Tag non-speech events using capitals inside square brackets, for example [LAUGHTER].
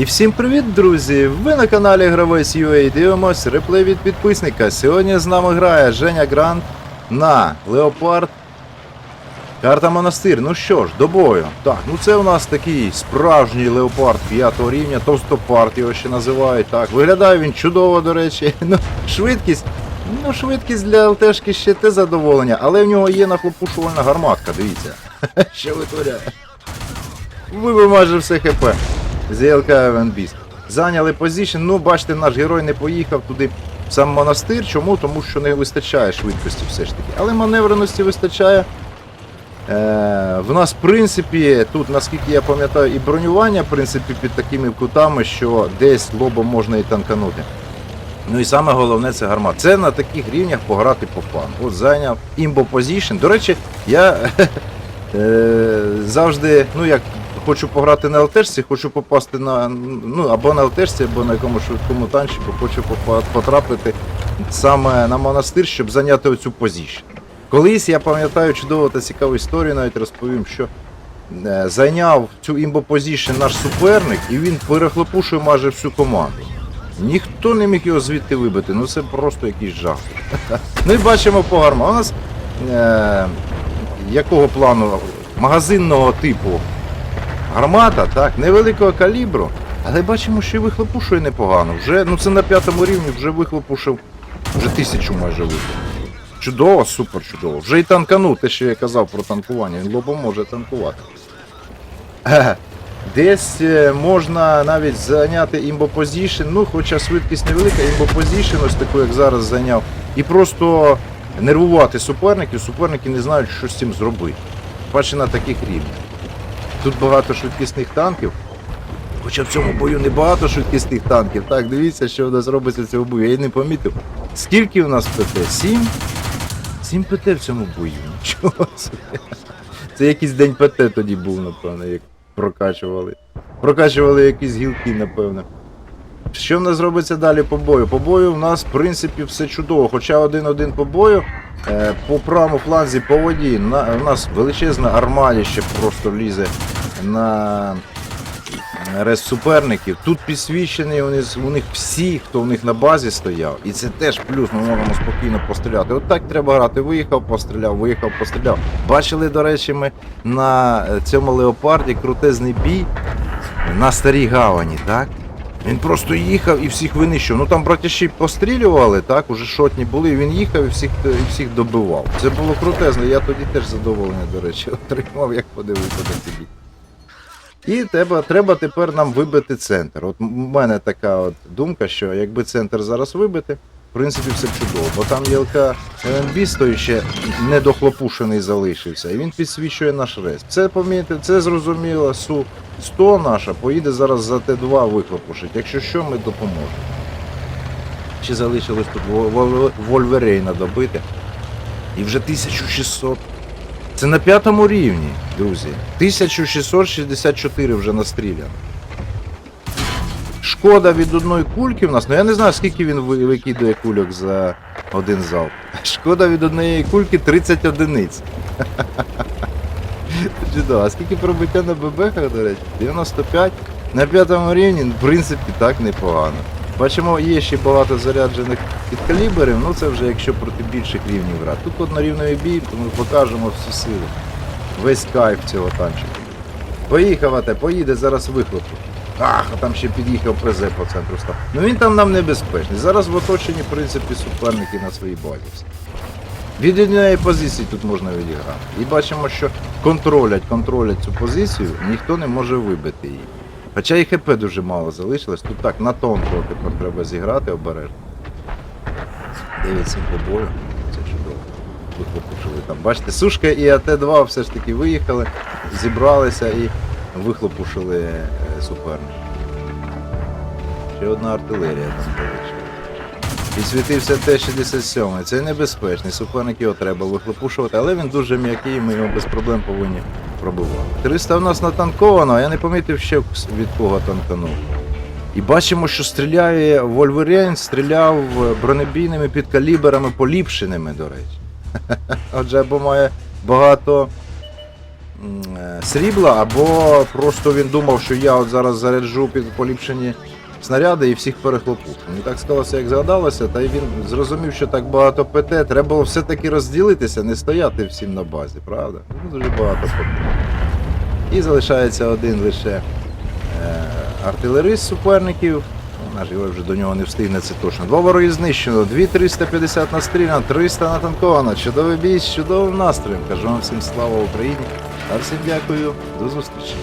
І всім привіт, друзі! Ви на каналі Гравець UA дивимось реплей від підписника. Сьогодні з нами грає Женя Грант на Леопард. Карта Монастир. Ну що ж, до бою. Так, ну це у нас такий справжній леопард 5 рівня, товстопард його ще називають. Так, виглядає він чудово, до речі. [LAUGHS] Ну, швидкість. Ну, швидкість для ЛТшки ще те задоволення, але в нього є нахлопушувальна гарматка, дивіться. [LAUGHS] Що витворяє. Вибив майже все ХП. ЗЛК Евенбіст. Зайняли позицію. Ну, бачите, наш герой не поїхав туди в сам монастир. Чому? Тому що не вистачає швидкості все ж таки. Але маневреності вистачає. Е, в нас, в принципі, тут, наскільки я пам'ятаю, і бронювання, в принципі, під такими кутами, що десь лобом можна і танканути. Ну і саме головне це гармат. Це на таких рівнях пограти по фану. От зайняв імбо позішн. До речі, я [LAUGHS] е, завжди, ну як хочу пограти на ЛТшці, хочу попасти на ну або на ЛТшці, або на якомусь швидкому танчику, хочу потрапити саме на монастир, щоб зайняти оцю позішн. Колись я пам'ятаю чудову та цікаву історію, навіть розповім, що е, зайняв цю імбо позішн наш суперник, і він перехлопушує майже всю команду. Ніхто не міг його звідти вибити, ну це просто якийсь жах. [LAUGHS] Ну і бачимо по гарма. У нас е, якого плану? Магазинного типу гармата, так, невеликого калібру, але бачимо, що і вихлопушує непогано. Вже, ну це на п'ятому рівні вже вихлопушив, вже тисячу майже вихлопушив. Чудово, супер чудово. Вже і танканув, те, що я казав про танкування, він лобом може танкувати. Десь е, можна навіть зайняти імбопозішн, ну хоча швидкість невелика, імбопозішн, ось таку, як зараз зайняв, і просто нервувати суперників, суперники не знають, що з цим зробити. Бачите на таких рівнях. Тут багато швидкісних танків. Хоча в цьому бою не багато швидкісних танків. Так, дивіться, що у нас робиться в цьому бою. Я й не помітив. Скільки у нас ПТ? Сім? Сім ПТ в цьому бою. Нічого. Це якийсь день ПТ тоді був, напевно, як прокачували. Прокачували якісь гілки, напевно. Що в нас робиться далі по бою? По бою в нас, в принципі, все чудово. Хоча один-один по бою, е, по правому фланзі по воді, на, у нас величезна армадіще просто лізе на рез суперників. Тут підсвічені вони, з- у них всі, хто у них на базі стояв. І це теж плюс, ми можемо спокійно постріляти. От так треба грати. Виїхав, постріляв, виїхав, постріляв. Бачили, до речі, ми на е, цьому леопарді крутезний бій на старій гавані, так? Він просто їхав і всіх винищив. Ну там братяші пострілювали, так, уже шотні були, він їхав і всіх, і всіх добивав. Це було крутезно, я тоді теж задоволення, до речі, [LAUGHS] отримав, як подивився на тобі. І треба, треба тепер нам вибити центр. От у мене така от думка, що якби центр зараз вибити, в принципі, все чудово. Бо там ЄЛК той ще недохлопушений залишився, і він підсвічує наш рейс. Це помітите, це зрозуміло. Су 100 наша поїде зараз за Т2 вихлопушить. Якщо що, ми допоможемо. Ще залишилось тут Вол- Вол- Вольверейна добити. І вже 1600. Це на п'ятому рівні, друзі. 1664 вже настріляно. Шкода від одної кульки в нас, ну я не знаю, скільки він викидує кульок за один залп. [LAUGHS] Шкода від однієї кульки 30 одиниць. [LAUGHS] А скільки пробиття на ББХах, до речі? 95. На п'ятому рівні, в принципі, так непогано. Бачимо, є ще багато заряджених підкаліберів, ну це вже якщо проти більших рівнів грати. Тут однорівневий бій, то ми покажемо всі сили. Весь кайф цього танчика. Поїхав, ате, поїде зараз вихлопу. Ах, а там ще під'їхав ПЗ по центру став. Ну він там нам небезпечний. Зараз в оточенні, в принципі, суперники на своїй базі. Від однієї позиції тут можна відіграти. І бачимо, що контролять, контролять цю позицію, ніхто не може вибити її. Хоча і ХП дуже мало залишилось, тут так на тонко тепер треба зіграти обережно. 9-7 по бою, це чудово. Вихлопушили там. Бачите, Сушка і АТ-2 все ж таки виїхали, зібралися і вихлопушили е, суперника. Ще одна артилерія там залишилась. Підсвітився Т-67. Це небезпечний. Суперник його треба вихлопушувати, але він дуже м'який, ми його без проблем повинні пробивати. 300 в нас натанковано, а я не помітив ще від кого танканув. І бачимо, що стріляє Вольверейн, стріляв бронебійними підкаліберами поліпшеними, до речі. [LAUGHS] Отже, або має багато е, срібла, або просто він думав, що я от зараз заряджу під поліпшені снаряди і всіх перехлопу. Мені так склалося, як згадалося, та й він зрозумів, що так багато ПТ. Треба було все-таки розділитися, не стояти всім на базі, правда? Ну, дуже багато ПТ. І залишається один лише е, артилерист суперників. Наш герой вже до нього не встигне, це точно. Два вороги знищено, 2350 настріляно, 300 натанковано. Чудовий бій з чудовим настроєм. Кажу вам всім слава Україні. А всім дякую, до зустрічі.